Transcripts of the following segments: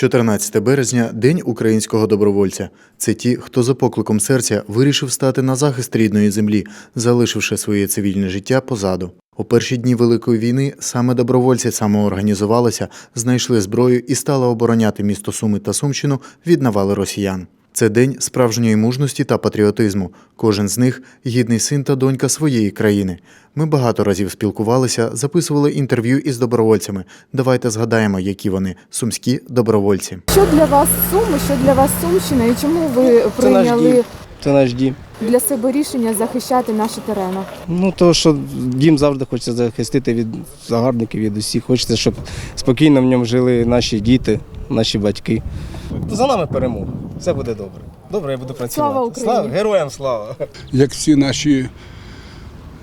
14 березня День українського добровольця. Це ті, хто за покликом серця вирішив стати на захист рідної землі, залишивши своє цивільне життя позаду. У перші дні Великої війни саме добровольці самоорганізувалися, знайшли зброю і стали обороняти місто Суми та Сумщину від навали росіян. Це день справжньої мужності та патріотизму. Кожен з них гідний син та донька своєї країни. Ми багато разів спілкувалися, записували інтерв'ю із добровольцями. Давайте згадаємо, які вони сумські добровольці. Що для вас Суми, що для вас Сумщина і чому ви прийняли. Це наш дім. для себе рішення захищати наші терени? Ну то що дім завжди хочеться захистити від загарбників, від усіх. Хочеться, щоб спокійно в ньому жили наші діти, наші батьки. За нами перемога. Все буде добре. Добре, я буду працювати. Слава Україні! Слава героям слава! як всі наші,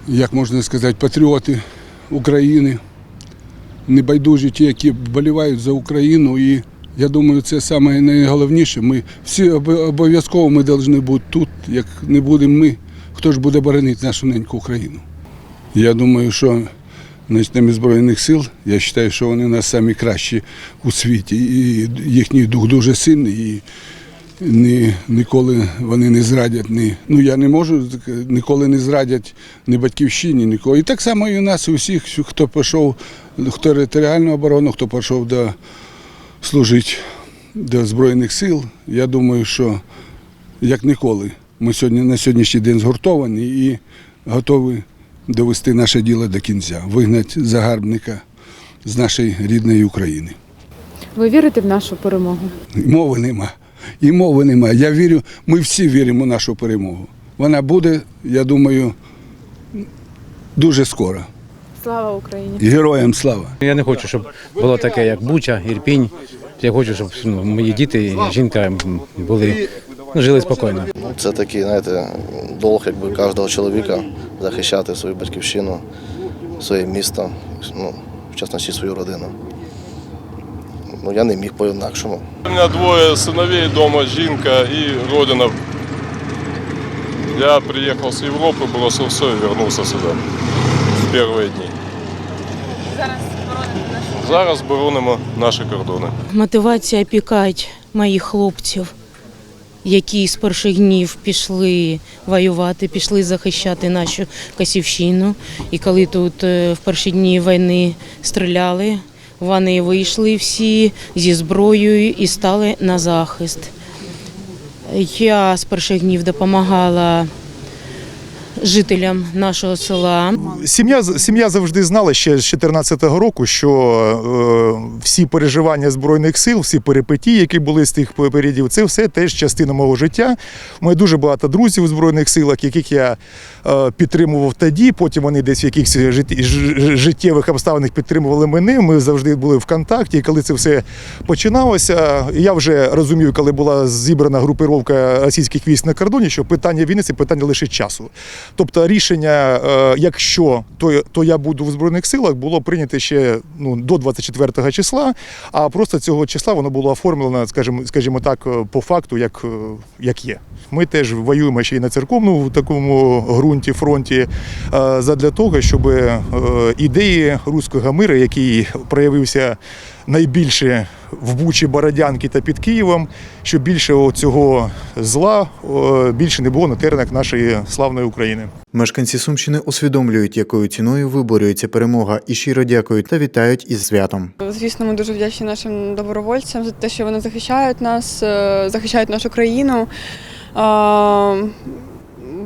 як можна сказати, патріоти України, небайдужі ті, які вболівають за Україну. І я думаю, це саме найголовніше. Ми всі обов'язково ми повинні бути тут. Як не будемо ми, хто ж буде боронити нашу неньку Україну? Я думаю, що начнемо Збройних сил, я вважаю, що вони у нас самі кращі у світі. І їхній дух дуже сильний. І ні, ніколи вони не зрадять. Ні, ну я не можу ніколи не зрадять ні батьківщині, нікого. І так само і у нас, у всіх, хто пішов в територіальну оборону, хто пішов до служити до Збройних сил. Я думаю, що як ніколи ми сьогодні на сьогоднішній день згуртовані і готові довести наше діло до кінця, вигнати загарбника з нашої рідної України. Ви вірите в нашу перемогу? Мови нема. І мови нема. Я вірю, ми всі віримо в нашу перемогу. Вона буде, я думаю, дуже скоро. Слава Україні! Героям слава! Я не хочу, щоб було таке, як Буча, Ірпінь. Я хочу, щоб ну, мої діти і жінка були ну, жили спокійно. Ну, Це такий, знаєте, долг якби кожного чоловіка захищати свою батьківщину, своє місто, ну, в частності свою родину. Ну, я не міг по-інакшому. У меня двое сыновей, дома жінка и родина. Я приехал с Европы, бросил все и вернулся сюда в первые дни. Зараз боронимо наші кордони. Мотивація пікати моїх хлопців, які з перших днів пішли воювати, пішли захищати нашу Косівщину. І коли тут е, в перші дні війни стріляли, вони вийшли всі зі зброєю і стали на захист. Я з перших днів допомагала жителям нашого села. Сім'я сім'я завжди знала ще з 2014 року, що е, всі переживання збройних сил, всі перипетії, які були з тих періодів, це все теж частина мого життя. У мене дуже багато друзів у збройних силах, яких я е, підтримував тоді. Потім вони десь в якихось жит- життєвих обставинах підтримували мене. Ми завжди були в контакті. Коли це все починалося, я вже розумів, коли була зібрана групировка російських військ на кордоні, що питання війни це питання лише часу. Тобто рішення, е, якщо то, то я буду в збройних силах, було прийнято ще ну до 24 числа. А просто цього числа воно було оформлено, скажімо, скажімо так, е, по факту, як, е, як є. Ми теж воюємо ще й на церковному такому ґрунті, фронті, задля того, щоб ідеї руського миру, який проявився найбільше в Бучі, Бородянки та під Києвом, щоб більше цього зла більше не було на теренах нашої славної України. Мешканці Сумщини усвідомлюють, якою ціною виборюється перемога, і щиро дякують та вітають із святом. Звісно, ми дуже вдячні нашим добровольцям за те, що вони захищають нас, е, захищають нашу країну.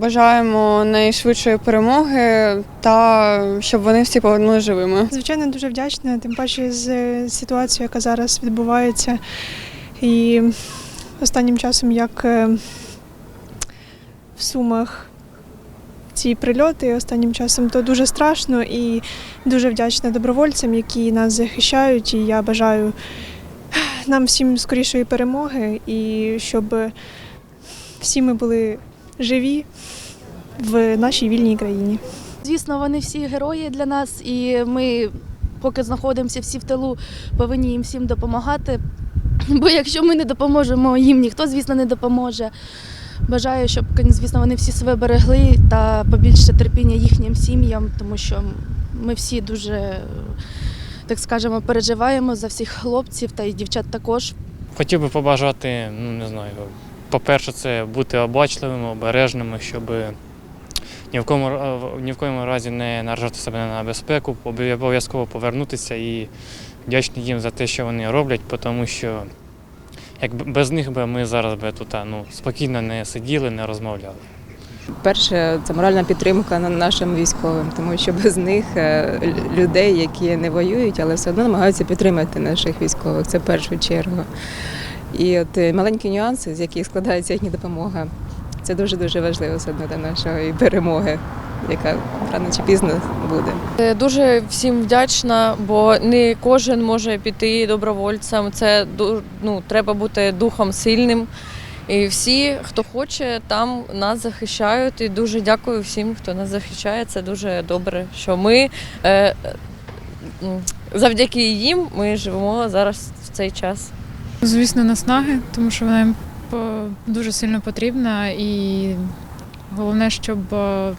Бажаємо найшвидшої перемоги та щоб вони всі повернулися живими. Звичайно, дуже вдячна, тим паче з ситуацією, яка зараз відбувається. І останнім часом, як е, в Сумах ці прильоти, останнім часом то дуже страшно і дуже вдячна добровольцям, які нас захищають. І я бажаю нам всім скорішої перемоги і щоб всі ми були живі в нашій вільній країні. Звісно, вони всі герої для нас, і ми, поки знаходимося всі в тилу, повинні їм всім допомагати. Бо якщо ми не допоможемо їм, ніхто, звісно, не допоможе. Бажаю, щоб, звісно, вони всі себе берегли та побільше терпіння їхнім сім'ям, тому що ми всі дуже, так скажемо, переживаємо за всіх хлопців та й дівчат також. Хотів би побажати, ну не знаю, по-перше, це бути обачливими, обережними, щоб ні в кому ні в коєму разі не наражати себе на безпеку, обов'язково повернутися і вдячний їм за те, що вони роблять, тому що як без них би ми зараз би тут ну, спокійно не сиділи, не розмовляли. Перше, це моральна підтримка нашим військовим, тому що без них е, людей, які не воюють, але все одно намагаються підтримати наших військових. Це в першу чергу. І от е, маленькі нюанси, з яких складається їхня допомога, це дуже дуже важливо все одно для нашої перемоги, яка рано чи пізно буде. Е, Дуже всім вдячна, бо не кожен може піти добровольцем. Це ну, треба бути духом сильним. І всі, хто хоче, там нас захищають. І дуже дякую всім, хто нас захищає. Це дуже добре, що ми е, е, завдяки їм ми живемо зараз в цей час. Звісно, наснаги, тому що вона дуже сильно потрібна. І головне, щоб е,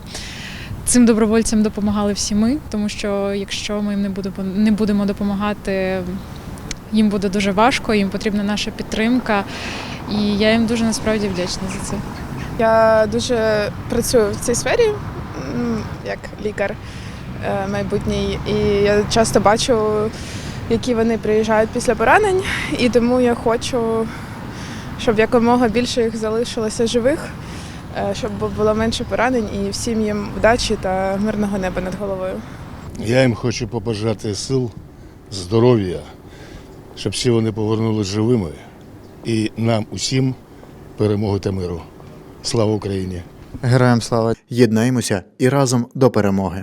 цим добровольцям допомагали всі ми, тому що якщо ми їм не будемо, не будемо допомагати, їм буде дуже важко, їм потрібна наша підтримка. І я їм дуже насправді вдячна за це. Я дуже працюю в цій сфері як лікар е, майбутній, і я часто бачу, які вони приїжджають після поранень, і тому я хочу, щоб якомога більше їх залишилося живих, е, щоб було менше поранень і всім їм вдачі та мирного неба над головою. Я їм хочу побажати сил, здоров'я, щоб всі вони повернулися живими і нам усім перемоги та миру. Слава Україні! Героям слава! Єднаємося і разом до перемоги!